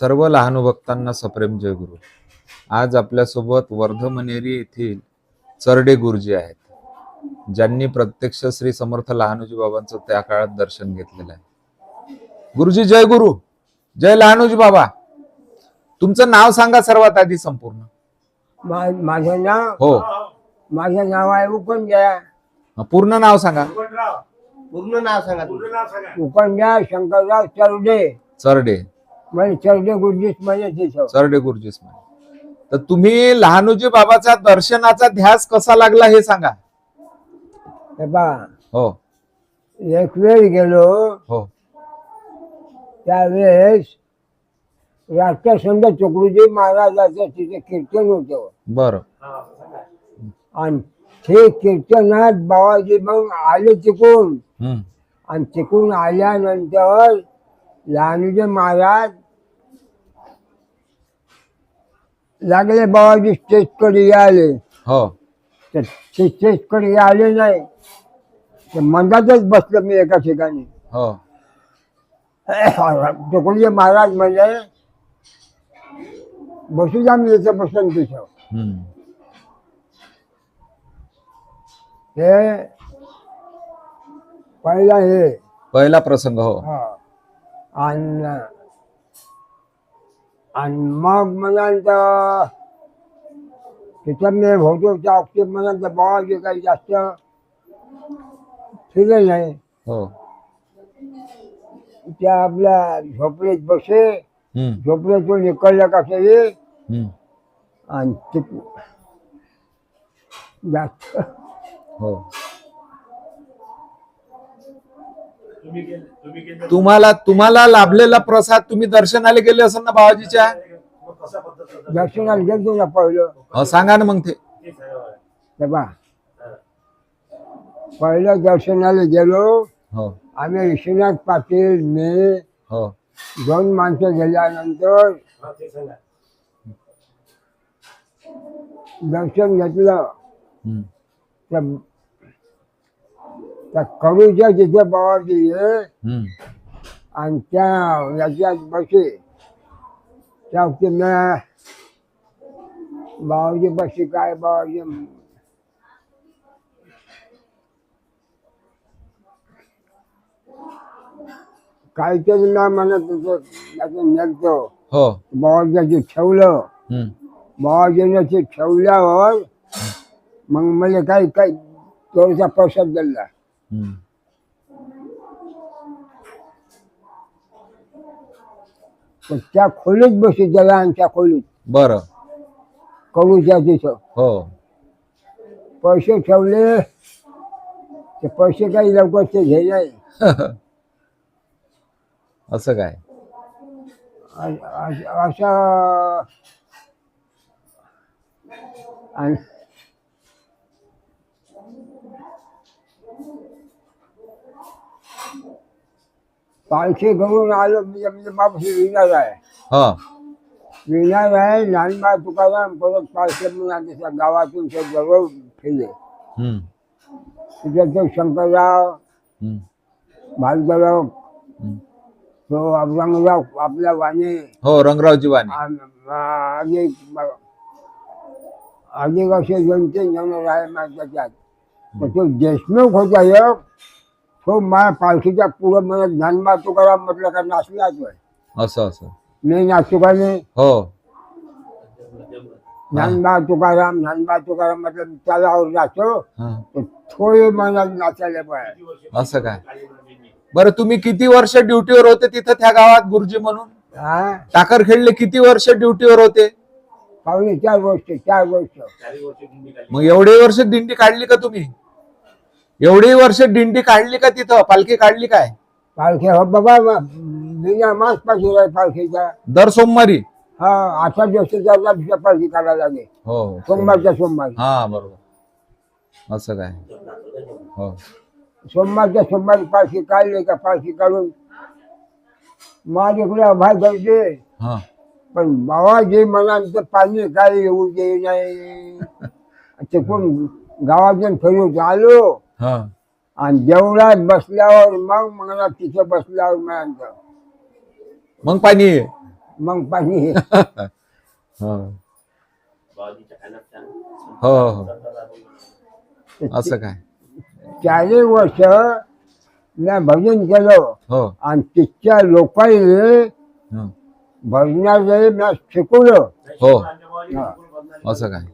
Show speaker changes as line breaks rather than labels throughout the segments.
सर्व लहान भक्तांना सप्रेम जय गुरु. आज आपल्यासोबत वर्धमनेरी येथील चरडे गुरुजी आहेत. ज्यांनी प्रत्यक्ष श्री समर्थ लहानोजी बाबांचं त्या काळात दर्शन घेतलेलं आहे. गुरुजी जय गुरु. जय लहानोजी बाबा. तुमचं नाव सांगा सर्वात आधी संपूर्ण.
मा- माझं नाव
हो.
माझं नाव आहे उकंजा
पूर्ण नाव सांगा.
पूर्ण नाव सांगा.
उकंजा शंकरराव चरडे.
चरडे.
म्हणजे चरडे गुरुजीच म्हणजे तिथं
चरडे गुरुजीच म्हणे. तर तुम्ही लहानोजी बाबाचा दर्शनाचा ध्यास कसा लागला हे सांगा.
हे पहा
हो.
एक वेळ गेलो
हो.
त्यावेळेस राष्ट्रसंत तुकडोजी महाराजाचं तिथे कीर्तन होतं.
बर.
आणि ते कीर्तनात बाबाजी मग आले तिकून
हम्म.
आणि तिकून आल्यानंतर लहानूजी महाराज लागले बाबाजी स्टेजकडे यायले
हो.
तर ते स्टेजकडे आले नाही. तर मंदातच बसलो मी एका ठिकाणी.
हो.
तुकडोजी महाराज म्हणजे बसू द्या मी इथं बसून तिथं
हम्म.
हे पहिला हे.
पहिला प्रसंग हो.
हा. आणि आणि मग म्हणाल तर तिथं मी होतो त्या बाबतीत म्हणाल तर बाबाजी काही जास्त फिरले नाही.
हो.
त्या आपल्या झोपडीत बसे
हम्म.
झोपडीतून निकळलं कसं ये
हम्म.
आणि ते जास्त
हो. तुम्हाला तुम्हाला लाभलेला प्रसाद तुम्ही दर्शनाला गेले असेल ना बाबाजीच्या?
दर्शनाला गेलो ना पहिलं.
हो सांगा ना मग ते.
हे बा. पहिलं दर्शनाला गेलो.
हो.
आम्ही विश्वनाथ पाटील मी
हो.
दोन माणसं गेल्यानंतर दर्शन घेतलं.
हम्म.
त्या त्या कडूच्या बाबाजी आहे
हम्म.
आणि त्या याच्यात बसे. त्या मी बाबाजी बशी काय बाबाजी. काहीतरी ना म्हणत त्याचं नेलतो.
हो.
बाबाजी ठेवलं बाबाजीने ते ठेवल्यावर मग मला काही काही थोडासा प्रसाद दिला. त्या खोलीत बसी त्याला आणि त्या खोलीत
बर.
कडूच्या तिथं.
हो.
पैसे ठेवले ते पैसे काही लवकर ते घे नाही
असं काय?
अ- अ- असं आणि पालखी घेऊन आलो म्हणजे म्हणजे बापशी विणार आहे.
हा.
विणार आहे नानबा तुकाराम परत पालखी म्हणून आले त्या गावातून ते जवळ फिरले
हम्म.
तिथे तो शंकरराव
हम्म.
भालगराव
हम्म.
तो अभंगराव आपल्या वाणी.
हो रंगरावजी वाणी.
आगे आगे कसे दोन तीन जण राहिले माझ्या त्याच्यात तो देशमुख होता एक. तो माझ्या पालखीच्या पुढं म्हणत ज्ञानबा तुकाराम म्हटलं का नाचला तो
असं असं.
मी नाचू का नाही
हो.
ज्ञानबा तुकाराम ज्ञानबा तुकाराम म्हटलं त्याला नाचो
हा.
तर थोडे मनात नाचायला पाहिजे.
असं काय? बरं तुम्ही किती वर्ष ड्युटीवर होते तिथं त्या गावात गुरुजी म्हणून?
हा?
टाकर खेळले किती वर्ष ड्युटीवर होते?
पाहुणे चार वर्ष चार वर्ष.
मग एवढे वर्ष दिंडी काढली का तुम्ही? एवढी वर्ष दिंडी काढली का तिथं? पालखी काढली काय?
पालखी हो बाबा बिना मास पाहिजे आहे पालखीचा.
दर सोमवारी?
हा अठरा दिवसाचा लक्ष पालखी काढायला लागेल.
हो
सोमवारच्या सोमवारी.
हा बरोबर. असं काय? हो.
सोमवारच्या सोमवारी पालखी काढली का पालखी काढून? माझ्याकडे अभाय करते
हा.
पण बाबा जे म्हणाल तर पाणी काय येऊ दे नाही. तिकडून गावातून फिरून आलो.
हा
आणि देवळात बसल्यावर मग मला तिथे बसल्यावर म्हणाल
मग पाणी.
मग पाणी
हो. हो हो असं काय?
चारही वर्ष मी भजन केलं.
हो.
आणि तिथच्या लोकांनी
हो.
भजनाचे मी शिकवलं.
हो. असं काय?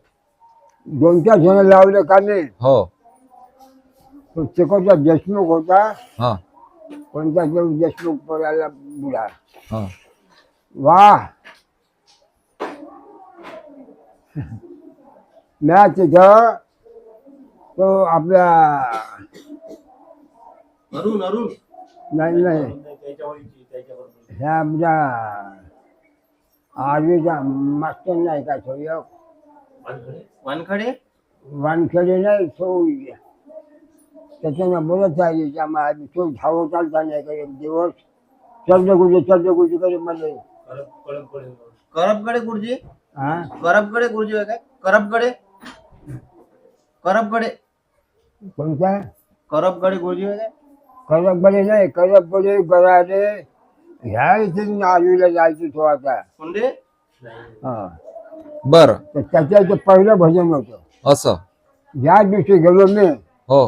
दोन चार जण लावले का नाही?
हो.
शिकवता देशमुख होता.
हा.
कोणता देव देशमुख पडायला बुडा.
हा.
वा. मी तिथं तो आपला
अरुण अरुण.
नाही नाही. ह्या आमच्या आर्मीचा मास्टर नाही का तो? एक
वानखडे?
वानखेडे नाही तो त्याच्यानं बोलत आहे त्यामुळे आम्ही तो धाव चालता नाही का एक दिवस? चंद्रगुजी चंद्रगुजी कडे मध्ये
करपगडे गुरुजी?
हा?
करपगडे गुरुजी आहे काय? करपगडे करपगडे
कोणता
करपगडे गुरुजी आहे काय?
करपबडे नाही करपबडे गराडे ह्या इथे आर्मीला जायचं तो आता.
कोणते?
हा.
बर.
तर त्याच्या इथे पहिलं भजन होतं.
असं.
ज्या दिवशी गेलो मी
हो.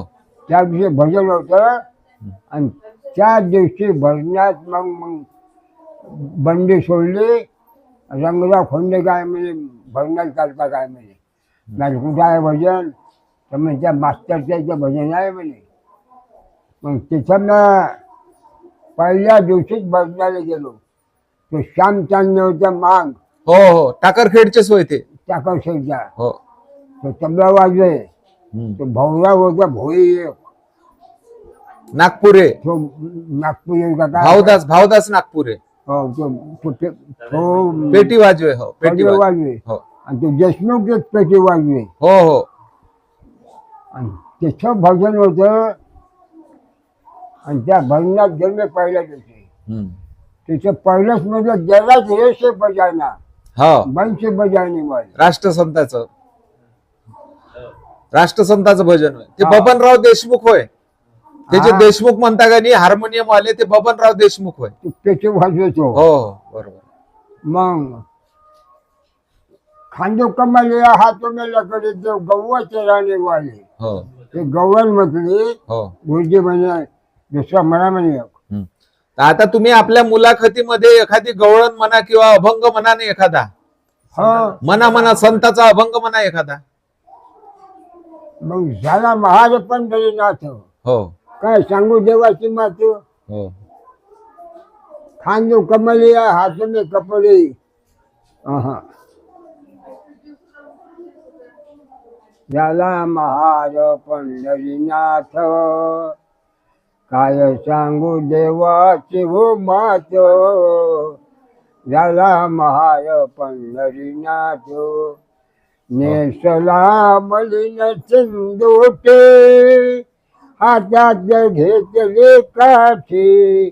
त्या दिवशी भजन होतं आणि त्या दिवशी भजनात मग मग बंडी सोडली रंगराव खोंडे काय म्हणे भजनात चालता काय म्हणे. नाही कुठं आहे भजन? तर म्हणजे त्या मास्तरच्या इथं भजन आहे म्हणे. मग तिथं ना पहिल्या दिवशीच भजनाला गेलो. तो श्यामचांद होता मांग.
हो हो. टाकरखेडचेच होय ते.
टाकरशेचा
हो.
तो तबला
हम्म.
तो भवरा होता भोई
नागपुरे
तो नागपूर का काय
भावदास भावदास नागपुरे
हो तो तो पे- तो
पेटी वाजवे हो पेटी वाजवे
वाजवे
हो
आणि तो देशमुख एक पेटी वाजवे
हो हो
आणि त्याचं भजन होतं आणि त्या भजनात गेले पहिल्या दिवशी
हम्म.
त्याचं पहिलंच म्हणजे जगात हे से बजाना
हो
बजाने वाले
राष्ट्रसंताचं राष्ट्रसंताचं भजन होय. ते
हा.
बबनराव देशमुख होय. त्याचे
हा.
देशमुख म्हणता का नाही हार्मोनियम आले ते बबनराव देशमुख होय.
तो पेटी वाजवतो
हो हो बरोबर.
मग खांदो कमाले हाथों में लकड़ी जो गौवा चराने वाले
हो.
ते गव्हाण म्हटली
हो.
गुरुजी म्हणे दुसरा म्हणा म्हणे.
हम्म. तर आता तुम्ही आपल्या मुलाखतीमध्ये एखादी गवळण म्हणा किंवा अभंग म्हणा नाही एखादा?
हो.
म्हणा म्हणा संताचा अभंग म्हणा एखादा?
मग झाला महार पंढरीनाथ.
हो.
काय सांगू देवाची मात?
हो.
खांदो कमलिया में कपडे. झाला महार पंढरीनाथ. काय सांगू देवाची हो मात? झाला महार पंढरीनाथ. नेसला मलिन चिंदोटे हातात घेतले काठी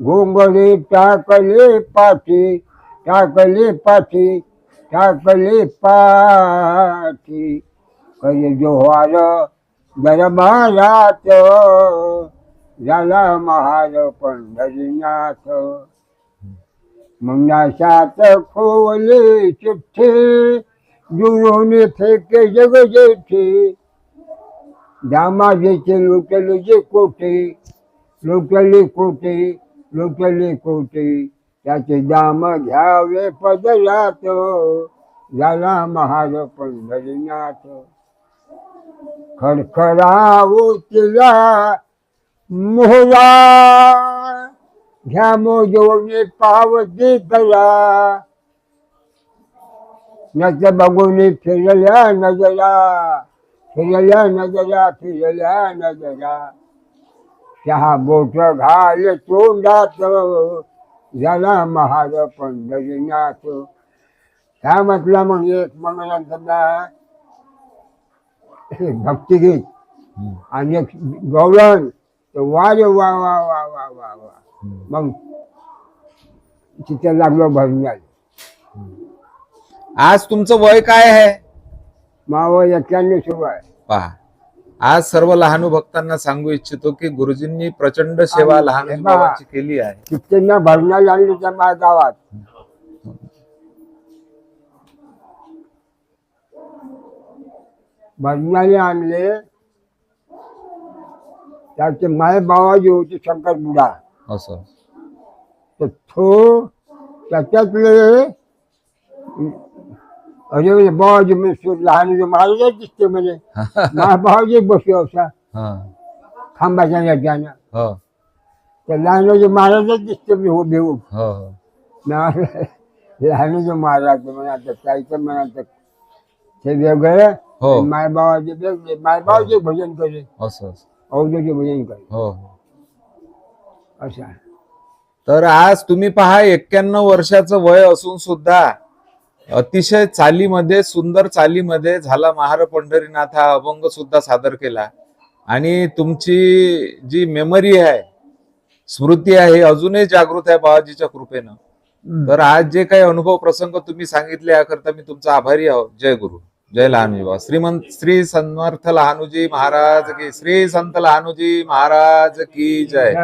घोंगडे टाकले पाठी टाकले पाठी टाकले पाठी. कधी जोहार दरबारात झाला महार पंढरीनाथ. मुंडाशात खोवले चिठ्ठे जुळवणे फेके जग जेथे दामाजीचे लुटले जे कोटे लोटले कोटे लोटले कोटे त्याचे दाम घ्यावे पदलात झाला महाग पंढरीनाथ. खडखडावो तिला मोहरा. घ्या मोजवणे पावती करा नच बघून फिरल्या नजरा फिरल्या नजरा फिरल्या नजरा. चहा बोट घाल तोंडात झाला महार पंढरीनाथ. काय म्हटलं मग एक मंगळांचा भक्तिगीत
हम्म.
आणि एक गौरण. तर वा रे वा वा वा वा वा वा. मग तिथे लागलो भजनाला
आज तुमचं वय काय आहे?
माव एक्क्याण्णव सुरू आहे.
पहा. आज सर्व लहान भक्तांना सांगू इच्छितो की गुरुजींनी प्रचंड सेवा लहान केली आहे.
कित्येंना भरण्याला आणली त्या माझ्या गावात. भरणाने आणले. त्याचे माय बाबाजी होते शंकर बुडा.
अस.
तर तो त्याच्यातले अरे म्हणजे बाबाजी म्हणजे लहान जे महाराजच दिसते म्हणजे. बाबाजी बसले होता.
हा.
खांबाच्या याच्यानं
हो.
तर लहानचे महाराजच दिसते म्हणजे हो घेऊन
हो
लहानचे महाराज म्हणायचं त्याचं म्हणायचं ते वेगळं
हो.
माय बाबाचे वेगळे. माय बाबाचे भजन करे.
असं असं.
औद्योगिक भजन करे.
हो हो.
असं.
तर आज तुम्ही पहा एक्क्याण्णव वर्षाचं वय असून सुद्धा अतिशय चालीमध्ये सुंदर चालीमध्ये झाला महार पंढरीनाथ हा अभंग सुद्धा सादर केला. आणि तुमची जी मेमरी आहे स्मृती आहे ही अजूनही जागृत आहे बाबाजीच्या कृपेनं. तर आज जे काही अनुभव प्रसंग तुम्ही सांगितले याकरता मी तुमचा आभारी आहोत जय गुरु. जय लहानूजी बाबा श्रीमंत श्री समर्थ लहानूजी महाराज की श्री संत लहानूजी महाराज की जय.